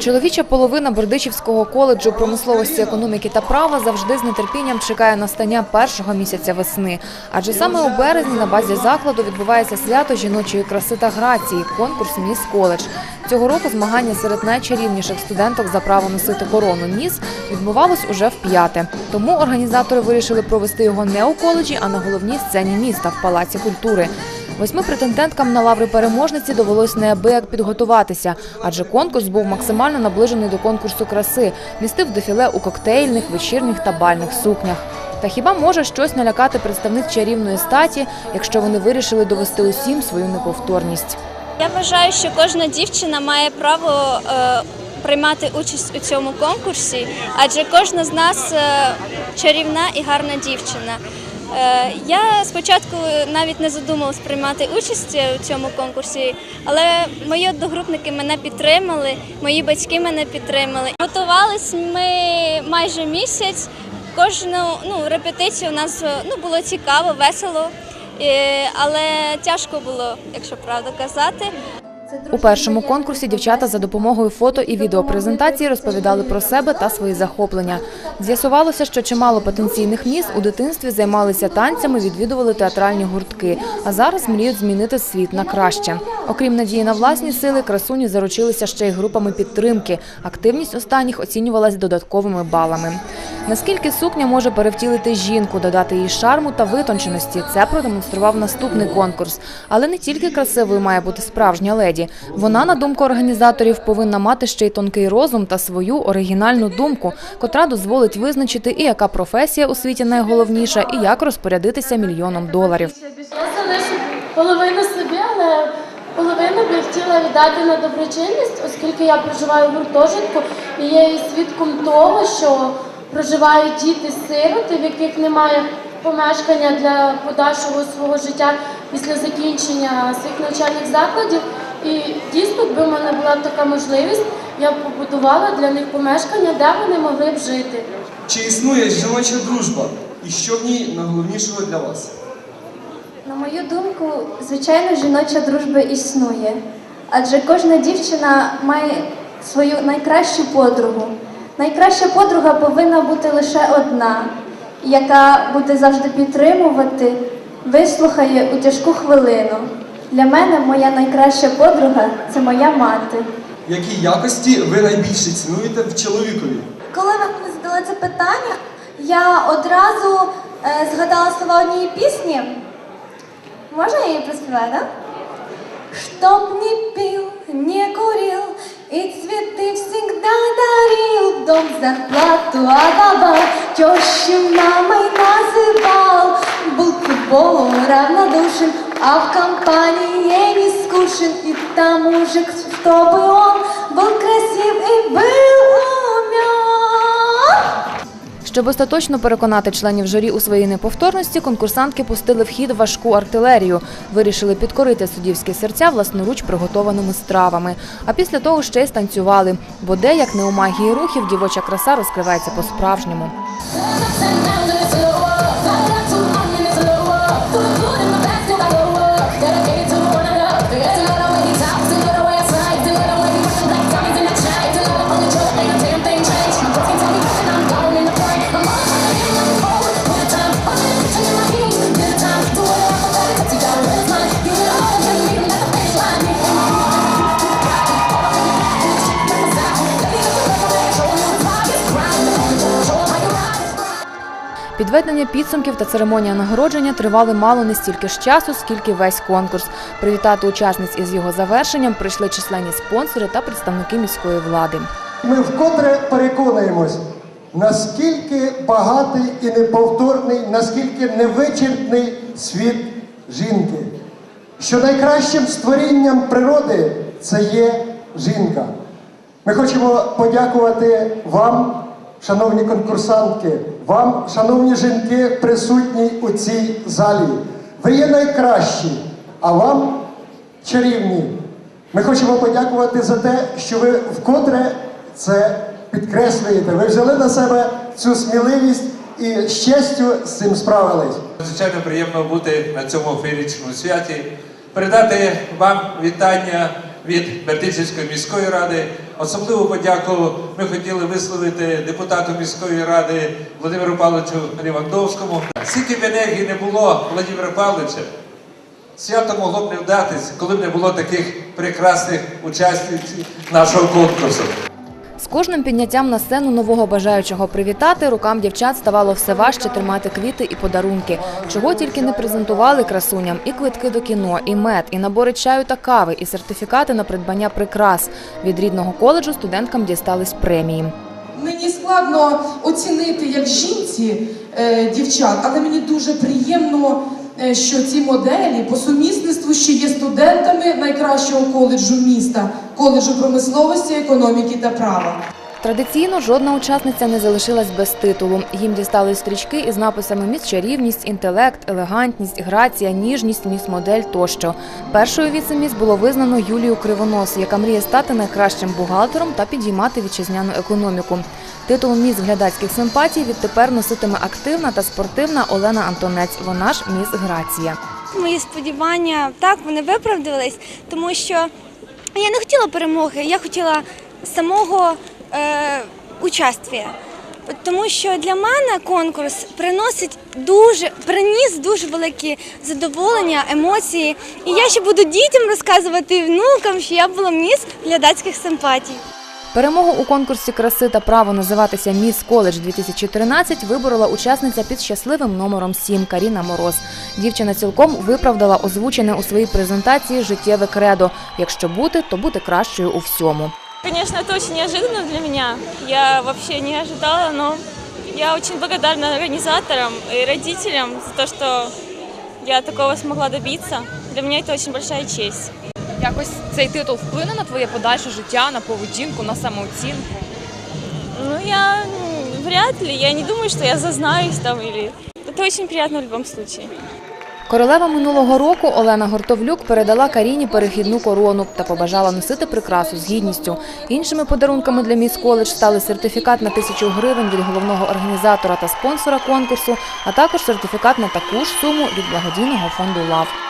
Чоловіча половина Бердичівського коледжу промисловості, економіки та права завжди з нетерпінням чекає настання першого місяця весни. Адже саме у березні на базі закладу відбувається свято жіночої краси та грації – конкурс «Міс Коледж». Цього року змагання серед найчарівніших студенток за право носити корону «Міс» відбувалось уже вп'яте. Тому організатори вирішили провести його не у коледжі, а на головній сцені міста в Палаці культури. Восьми претенденткам на лаври переможниці довелось неабияк підготуватися, адже конкурс був максимально наближений до конкурсу краси, містив дефіле у коктейльних, вечірніх та бальних сукнях. Та хіба може щось налякати представниць чарівної статі, якщо вони вирішили довести усім свою неповторність? Я вважаю, що кожна дівчина має право е, приймати участь у цьому конкурсі, адже кожна з нас е, чарівна і гарна дівчина. Е, я спочатку навіть не задумалась приймати участь у цьому конкурсі, але мої одногрупники мене підтримали, мої батьки мене підтримали. Готувались ми майже місяць. Кожну ну, репетицію у нас е, ну, було цікаво, весело. Е, але тяжко було, якщо правду казати. У першому конкурсі дівчата за допомогою фото і відеопрезентації розповідали про себе та свої захоплення. З'ясувалося, що чимало потенційних міс у дитинстві займалися танцями, відвідували театральні гуртки, а зараз мріють змінити світ на краще. Окрім надії на власні сили, красуні заручилися ще й групами підтримки. Активність останніх оцінювалась додатковими балами. Наскільки сукня може перевтілити жінку, додати їй шарму та витонченості, це продемонстрував наступний конкурс. Але не тільки красивою має бути справжня леді. Вона, на думку організаторів, повинна мати ще й тонкий розум та свою оригінальну думку, котра дозволить визначити і яка професія у світі найголовніша, і як розпорядитися мільйоном доларів. Я собі, але половину б я хотіла віддати на доброчинність, оскільки я проживаю в гуртожитку і є свідком того, що проживають діти-сироти, в яких немає помешкання для подальшого свого життя після закінчення своїх навчальних закладів. І дійсно, якби в мене була така можливість, я б побудувала для них помешкання, де вони могли б жити. Чи існує жіноча дружба? І що в ній найголовнішого для вас? На мою думку, звичайно, жіноча дружба існує, адже кожна дівчина має свою найкращу подругу. Найкраща подруга повинна бути лише одна, яка буде завжди підтримувати, вислухає у тяжку хвилину. Для мене моя найкраща подруга це моя мати. Які якості ви найбільше цінуєте в чоловікові? Коли ви мені задали це питання, я одразу е, згадала слова однієї пісні. Можна я її проспіваю, да? Чтоб не пил, не курил и цветы всегда дарил, дом зарплату отдавал, тещу мамой называл, был к футболу равнодушен, а в компании не скучен, и к тому же, чтобы он был красив и Щоб остаточно переконати членів журі у своїй неповторності, конкурсантки пустили в хід важку артилерію. Вирішили підкорити суддівські серця власноруч приготованими стравами. А після того ще й станцювали. Бо де, як не у магії рухів, дівоча краса розкривається по-справжньому. Підведення підсумків та церемонія нагородження тривали мало не стільки ж часу, скільки весь конкурс. Привітати учасниць із його завершенням прийшли численні спонсори та представники міської влади. Ми вкотре переконуємось, наскільки багатий і неповторний, наскільки невичерпний світ жінки, що найкращим створінням природи це є жінка. Ми хочемо подякувати вам, шановні конкурсантки, вам, шановні жінки, присутні у цій залі. Ви є найкращі, а вам чарівні. Ми хочемо подякувати за те, що ви вкотре це підкреслюєте. Ви взяли на себе цю сміливість і з честю з цим справились. Звичайно, приємно бути на цьому феєричному святі, передати вам вітання від Бердичівської міської ради. Особливу подяку ми хотіли висловити депутату міської ради Володимиру Павловичу Лівандовському. Скільки б енергії не було Володимира Павловича, свято могло б не вдатись, коли б не було таких прекрасних учасників нашого конкурсу. З кожним підняттям на сцену нового бажаючого привітати рукам дівчат ставало все важче тримати квіти і подарунки. Чого тільки не презентували красуням і квитки до кіно, і мед, і набори чаю та кави, і сертифікати на придбання прикрас. Від рідного коледжу студенткам дістались премії. Мені складно оцінити як жінці е, дівчат, але мені дуже приємно, що ці моделі по сумісництву ще є студентами найкращого коледжу міста, коледжу промисловості, економіки та права. Традиційно жодна учасниця не залишилась без титулу. Їм дістались стрічки із написами «Міс чарівність», інтелект, елегантність, грація, ніжність, міс модель тощо. Першою віце-міс було визнано Юлію Кривонос, яка мріє стати найкращим бухгалтером та підіймати вітчизняну економіку. Титул міс глядацьких симпатій відтепер носитиме активна та спортивна Олена Антонець. Вона ж міс Грація. Мої сподівання так вони виправдались, тому що я не хотіла перемоги, я хотіла самого е, участвия. Тому що для мене конкурс приносить дуже приніс дуже велике задоволення, емоції. І я ще буду дітям розказувати і внукам, що я була міс глядацьких симпатій. Перемогу у конкурсі краси та право називатися Міс Коледж 2013 виборола учасниця під щасливим номером 7 Каріна Мороз. Дівчина цілком виправдала озвучене у своїй презентації життєве кредо. Якщо бути, то бути кращою у всьому. Конечно, это очень неожиданно для меня. Я вообще не ожидала, но я очень благодарна организаторам и родителям за то, что я такого смогла добиться. Для меня это очень большая честь. Якось цей титул вплине на твоє подальше життя, на поведінку, на самооцінку. Ну, я м, вряд ли, я не думаю, что я зазнаюсь там или... Это очень приятно в любом случае. Королева минулого року Олена Гортовлюк передала Каріні перехідну корону та побажала носити прикрасу з гідністю. Іншими подарунками для міс коледж стали сертифікат на тисячу гривень від головного організатора та спонсора конкурсу, а також сертифікат на таку ж суму від благодійного фонду ЛАВ.